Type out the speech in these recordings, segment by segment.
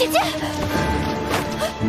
姐姐，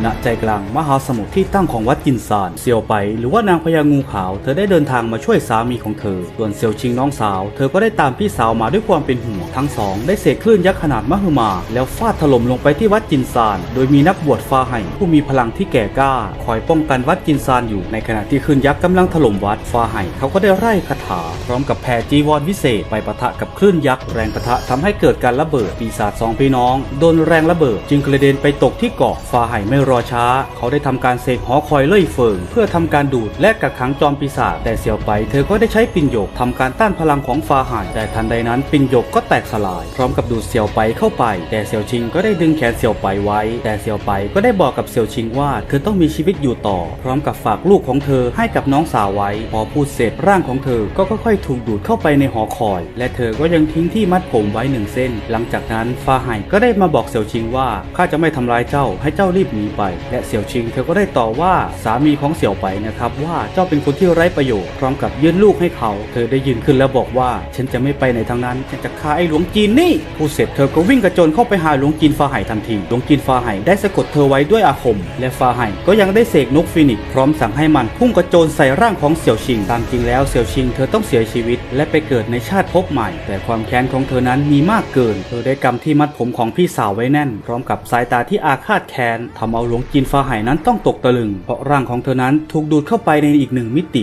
ณใจกลางมหาสมุทรที่ตั้งของวัดจินซานเซียวไปหรือว่านางพญางูขาว เธอได้เดินทางมาช่วยสามีของเธอ ส่วนเซียวชิงน้องสาว เธอก็ได้ตามพี่สาวมาด้วยความเป็นห่วงทั้งสองได้เสกคลื่นยักษ์ขนาดมหึมา แล้วฟาดถล่มลงไปที่วัดจินซาน โดยมีนักบวชฟาไห่ผู้มีพลังที่แก่กล้า คอยป้องกันวัดจินซานอยู่ในขณะที่คลื่นยักษ์กำลังถล่มวัดฟาไห่เขาก็ได้ไล่คาถา พร้อมกับแผ่จีวรวิเศษไปปะทะกับคลื่นยักษ์แรงปะทะทำให้เกิดการระเบิดปีศาจสองพี่น้องโดนแรงระเบิด จึงกระเด็นไปตกที่เกาะฟาไห่ไม่รอช้า เขาได้ทำการเสกหอคอยเล่ยเฟิง เพื่อทำการดูดและกักขังจอมปีศาจแต่เสียวไปเธอก็ได้ใช้ปิ่นหยกทำการต้านพลังของฟาไห่แต่ทันใดนั้นปิ่นหยกก็แตกสลาย พร้อมกับดูดเสียวไปเข้าไป แต่เสียวชิงก็ได้ดึงแขนเสียวไปไว้ แต่เสียวไปก็ได้บอกกับเสียวชิงว่า เธอต้องมีชีวิตอยู่ต่อ พร้อมกับฝากลูกของเธอให้กับน้องสาวไว้ พอพูดเสร็จร่างของเธอก็ค่อยๆถูกดูดเข้าไปในหอคอย และเธอก็ยังทิ้งที่มัดผมไว้หนึ่งเส้น หลังจากนั้นฟาไห่ก็ได้มาบอกเสี่ยวชิงว่าข้าจะไม่ทำร้ายเจ้าให้เจ้ารีบหนีไป และเสี่ยวชิงเธอก็ได้ต่อว่าสามีของเสี่ยวไปนะครับว่าเจ้าเป็นคนที่ไร้ประโยชน์พร้อมกับยื่นลูกให้เขา เธอได้ยืนขึ้นแล้วบอกว่า ฉันจะไม่ไปไหนทั้งนั้นฉันจะฆ่าไอ้หลวงจีนนี่พูดเสร็จเธอก็วิ่งกระโจนเข้าไปหาหลวงจีนฟาไห่ทันทีหลวงจีนฟาไห่ได้สะกดเธอไว้ด้วยอาคม และฟาไห่ก็ยังได้เสกนกฟินิกพร้อมสั่งให้มันพุ่งกระโจนใส่ร่างของเสี่ยวชิงตามจริงแล้วเสี่ยวชิงเธอต้องเสียชีวิต และไปเกิดในชาติภพใหม่ แต่ความแค้นของเธอนั้นมีมากเกิน เธอได้กำที่มัดผมของพี่สาวไว้แน่น พร้อมกับสายตาที่อาฆาตแค้นทำเอาหลวงจีนฟ้าไห่นั้นต้องตกตะลึง เพราะร่างของเธอนั้นถูกดูดเข้าไปในอีกหนึ่งมิติ